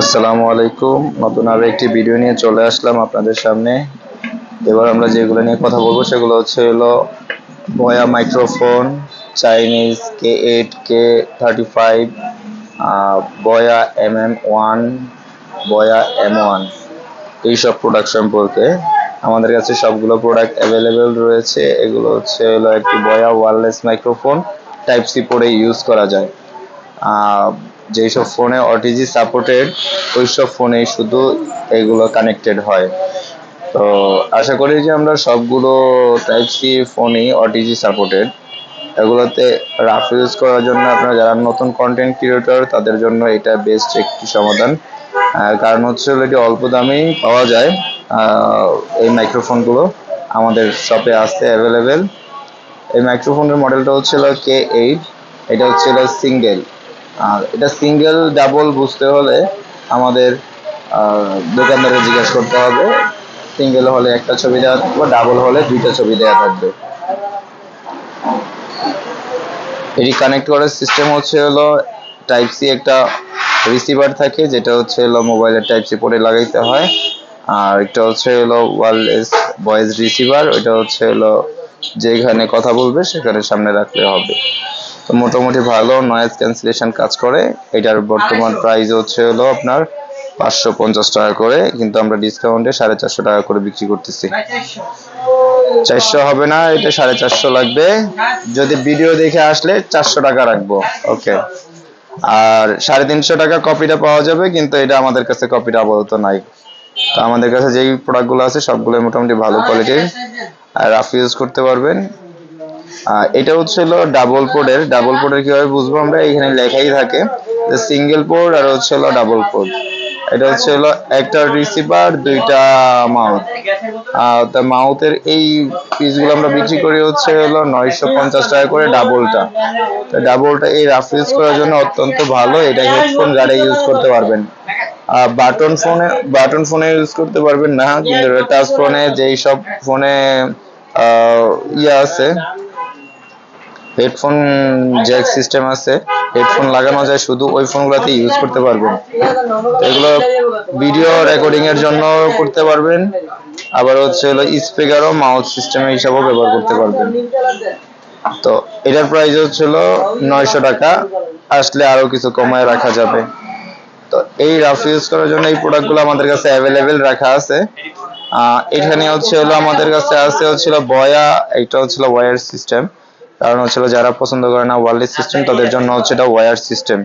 আসসালামু আলাইকুম। নতুন আরও একটি ভিডিও নিয়ে চলে আসলাম আপনাদের সামনে। এবার আমরা যেগুলো নিয়ে কথা বলব সেগুলো হচ্ছে হলো Boya microphone, Chinese K eight K thirty five Boya M M one Boya M one. এইসব প্রোডাক্ট সম্পর্কে আমাদের কাছে সবগুলো প্রোডাক্ট অ্যাভেলেবেল রয়েছে। এগুলো হচ্ছে হলো একটি Boya wireless microphone type C পরে ইউজ করা যায়। যেসব ফোনে অটিজি সাপোর্টেড ওই সব ফোনেই শুধু এগুলো কানেক্টেড হয়। তো আশা করি যে আমরা সবগুলো টাইপ সি ফোনই অটিজি সাপোর্টেড এগুলোতে রাফ ইউজ করার জন্য আপনারা যারা নতুন কন্টেন্ট ক্রিয়েটর তাদের জন্য এটা বেস্ট একটি সমাধান। কারণ হচ্ছে এটি অল্প দামেই পাওয়া যায় এই মাইক্রোফোনগুলো আমাদের শপে আছে অ্যাভেলেবেল এই মাইক্রোফোনের মডেলটা হচ্ছিল কে এইট এটা হচ্ছিল সিঙ্গেল আর এটা সিঙ্গেল ডাবল বুঝতে হলে আমাদের দোকানদারে জিজ্ঞেস করতে হবে। সিঙ্গেল হলে একটা ছবি দেওয়া থাকবে ডাবল হলে দুইটা ছবি দেওয়া থাকবে। এটি কানেক্ট করার সিস্টেম হচ্ছে হলো টাইপ সি একটা রিসিভার থাকে, যেটা হচ্ছে হলো মোবাইলের টাইপ সি পরে লাগাইতে হয়। আর একটা হচ্ছে হলো ওয়ারলেস ভয়েস রিসিভার ওইটা হচ্ছে হলো যেখানে কথা বলবে সেখানে সামনে রাখতে হবে। তো মোটামুটি ভালো নয়েজ ক্যান্সেলেশন কাজ করে। এটার বর্তমান প্রাইস হচ্ছে হলো আপনার পাঁচশো পঞ্চাশ টাকা করে কিন্তু আমরা ডিসকাউন্টে সাড়ে চারশো টাকা করে বিক্রি করতেছি। চারশো হবে না এটা সাড়ে চারশো লাগবে। যদি ভিডিও দেখে আসলে চারশো টাকা রাখব। ওকে আর সাড়ে তিনশো টাকা কপিটা পাওয়া যাবে কিন্তু এটা আমাদের কাছে কপিটা আপাতত নাই। তো আমাদের কাছে যেই প্রোডাক্টগুলো আছে সবগুলো মোটামুটি ভালো কোয়ালিটির আর রাফ ইউজ করতে পারবেন। এটা হচ্ছে হলো ডাবল পোর্ডের ডাবল পোর্ডের কীভাবে বুঝব আমরা? এখানে লেখাই থাকে যে সিঙ্গেল পোর্ড আর হচ্ছে হলো ডাবল পোর্ড এটা হচ্ছে হলো একটা রিসিভার দুইটা মাউথ তা মাউথের এই পিসগুলো আমরা বিক্রি করি হচ্ছে হলো নয়শো পঞ্চাশ টাকা করে ডাবলটা তো ডাবলটা এই রাফ ইউজ করার জন্য অত্যন্ত ভালো। এটা হেডফোন গাড়ি ইউজ করতে পারবেন। বাটন ফোনে বাটন ফোনে ইউজ করতে পারবেন না। কিন্তু টাচ ফোনে যেই সব ফোনে ইয়ে আছে হেডফোন জ্যাক সিস্টেম আছে, হেডফোন লাগানো যায়, শুধু ওই ফোনগুলোতে ইউজ করতে পারবেন। এগুলো ভিডিও রেকর্ডিং এর জন্য করতে পারবেন, আবার হচ্ছে হলো স্পিকারও মাউথ সিস্টেম হিসাবেও ব্যবহার করতে পারবেন। তো এটার প্রাইস হচ্ছিল নয়শো টাকা, আসলে আরও কিছু কমায় রাখা যাবে। তো এই রাফ ইউজ করার জন্য এই প্রোডাক্টগুলো আমাদের কাছে অ্যাভেলেবেল রাখা আছে। এখানে হচ্ছে হলো আমাদের কাছে আছে হচ্ছিল বয়া এটা হচ্ছিল ওয়্যার সিস্টেম কারণ হচ্ছিল যারা পছন্দ করে না ওয়ারলেস সিস্টেম তাদের জন্য হচ্ছে এটা ওয়্যার সিস্টেম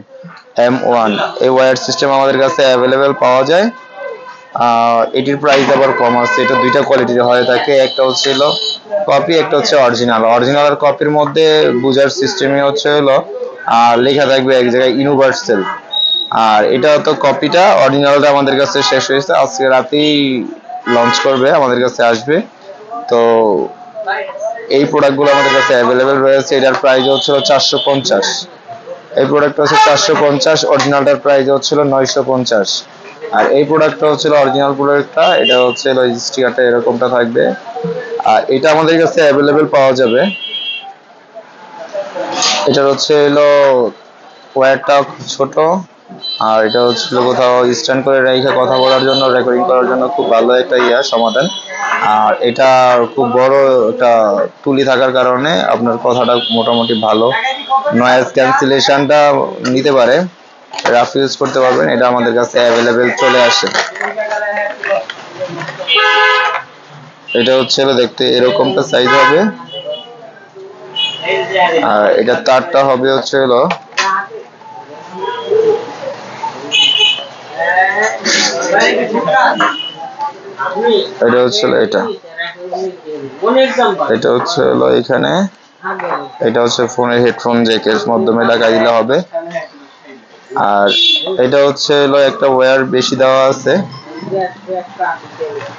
এম ওয়ান এই ওয়্যার সিস্টেম আমাদের কাছে অ্যাভেলেবেল পাওয়া যায়। এটির প্রাইস আবার কম আছে। এটা দুইটা কোয়ালিটির হয়ে। থাকে একটা হচ্ছে হলো কপি একটা হচ্ছে অরিজিনাল অরিজিনাল আর কপির মধ্যে বুঝার সিস্টেমই হচ্ছে হলো আর লেখা থাকবে এক জায়গায় ইউনিভার্সাল আর এটা তো কপিটা অরিজিনালটা আমাদের কাছে শেষ হয়েছে। আজকে রাতেই লঞ্চ করবে আমাদের কাছে আসবে। তো এই প্রোডাক্টগুলো আমাদের কাছে অ্যাভেলেবেল রয়েছে। এটার প্রাইস হচ্ছিল চারশো পঞ্চাশ। এই প্রোডাক্টটা হচ্ছে চারশো পঞ্চাশ অরিজিনালটার প্রাইস হচ্ছিল নয়শো পঞ্চাশ। আর এই প্রোডাক্টটা হচ্ছিল অরিজিনাল প্রোডাক্টটা এটা হচ্ছে স্টিকারটা এরকমটা থাকবে। আর এটা আমাদের কাছে অ্যাভেলেবেল পাওয়া যাবে। এটা হচ্ছে হলো ওয়্যারটা ছোট। আর এটা হচ্ছিল কোথাও স্ট্যান্ড করে রেখে কথা বলার জন্য রেকর্ডিং করার জন্য খুব ভালো একটা ইয়া সমাধান। আর এটা খুব বড় একটা তুলি থাকার কারণে আপনার কথাটা মোটামুটি ভালো। নয়েজ ক্যান্সেলেশনটা নিতে পারে রাফ ইউজ করতে পারবেন, এটা আমাদের কাছে অ্যাভেলেবেল চলে আসে। এটা হচ্ছে দেখতে এরকমটা সাইজ হবে। আর এটা তারটা হবে হচ্ছে হলো এটা হচ্ছে এটা। এটা হচ্ছে হলো এখানে। এটা হচ্ছে ফোনের হেডফোন জ্যাকের মাধ্যমে লাগাই দিলে হবে। আর এটা হচ্ছে হলো একটা ওয়্যার বেশি দেওয়া আছে।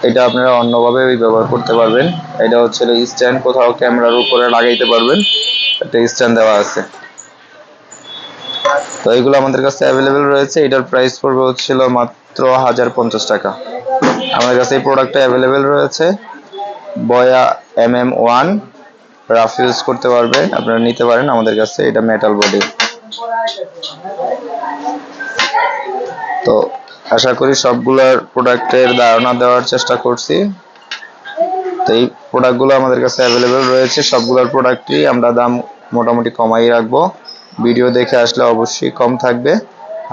এটা আপনারা অন্যভাবে ব্যবহার করতে পারবেন। এটা হচ্ছে স্ট্যান্ড, কোথাও ক্যামেরার উপরে লাগাইতে পারবেন। একটা স্ট্যান্ড দেওয়া আছে। তো এগুলো আমাদের কাছে অ্যাভেলেবেল রয়েছে। এটার প্রাইস পড়বে হচ্ছিল মাত্র হাজার পঞ্চাশ টাকা। আমাদের কাছে এই প্রোডাক্টটা অ্যাভেলেবেল রয়েছে। Boya M M one rough use করতে পারবে আপনারা নিতে পারেন আমাদের কাছে। এটা মেটাল বডি তো আশা করি সবগুলোর প্রোডাক্টের ধারণা দেওয়ার চেষ্টা করছি। তো এই প্রোডাক্টগুলো আমাদের কাছে অ্যাভেলেবেল রয়েছে। সবগুলোর প্রোডাক্টই আমরা দাম মোটামুটি কমাই রাখব। ভিডিও দেখে আসলে অবশ্যই কম থাকবে।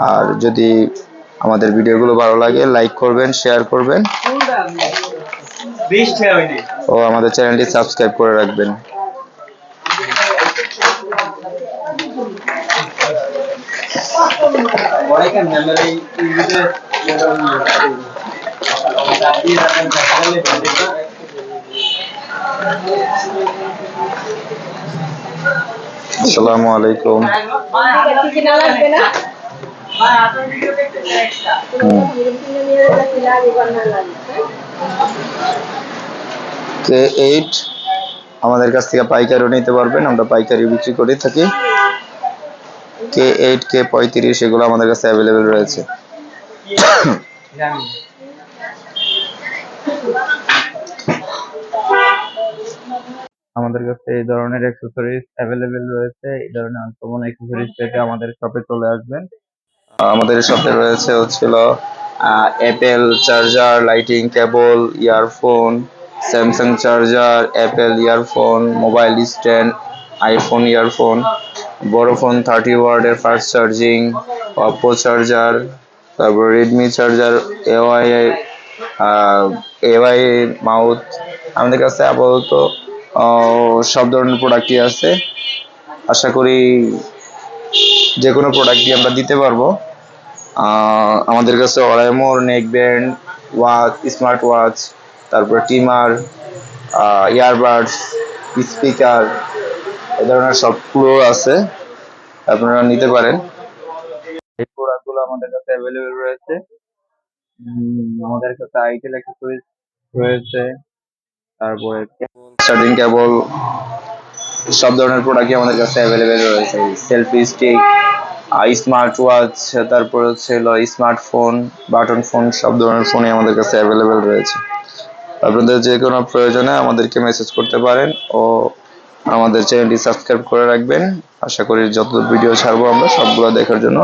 আর যদি আমাদের ভিডিওগুলো ভালো লাগে লাইক করবেন শেয়ার করবেন। ও আমাদের চ্যানেলটি সাবস্ক্রাইব করে রাখবেন। এই ইউনিটে আসসালামু আলাইকুম। এইট আমাদের কাছ থেকে পাইকারিও নিতে পারবেন আমরা পাইকারি বিক্রি করে থাকি। কে এইট কে পঁয়ত্রিশ এগুলো আমাদের কাছে অ্যাভেলেবেল রয়েছে। আমাদের কাছে এই ধরনের অ্যাক্সেসরিজ অ্যাভেলেবেল রয়েছে। এই ধরনের আনকমন অ্যাক্সেসরিজ পেতে আমাদের শপে চলে আসবেন। আমাদের শপে রয়েছে হচ্ছিল Apple charger lightning cable earphone Samsung charger Apple earphone mobile stand iPhone earphone বড় ফোন থার্টি ওয়ার্ডের ফাস্ট চার্জিং অপো চার্জার তারপর রেডমি চার্জার এওয়াই এওয়াই মাউথ আমাদের কাছে আপাতত সব ধরনের প্রোডাক্টই আছে। আশা করি যে কোনো প্রোডাক্টই আমরা দিতে পারব। আমাদের কাছে অরাইমোর neck band watch, smart watch, তারপর টিমার ইয়ারবাডস, স্পিকার, এ ধরনের সবগুলো আছে। আপনারা নিতে পারেন। এই প্রোডাক্টগুলো আমাদের কাছে অ্যাভেলেবেল রয়েছে। আমাদের কাছে আইটেল অ্যাক্সেসরিজ রয়েছে। তারপরে চার্জিং কেবল সব ধরনের প্রোডাক্টই আমাদের কাছে অ্যাভেলেবেল রয়েছে। সেলফি স্টিক স্মার্ট ওয়াচ তারপর হচ্ছে স্মার্টফোন বাটন ফোন সব ধরনের ফোনই আমাদের কাছে অ্যাভেলেবেল রয়েছে। আপনাদের যে কোনো প্রয়োজনে আমাদেরকে মেসেজ করতে পারেন ও আমাদের চ্যানেলটি সাবস্ক্রাইব করে রাখবেন। আশা করি যত ভিডিও ছাড়বো আমরা, সবগুলো দেখার জন্য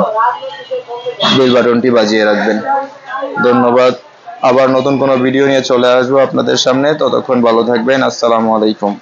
বেল বাটনটি বাজিয়ে রাখবেন। ধন্যবাদ। আবার নতুন কোনো ভিডিও নিয়ে চলে আসব আপনাদের সামনে। ততক্ষণ ভালো থাকবেন। আসসালামু আলাইকুম।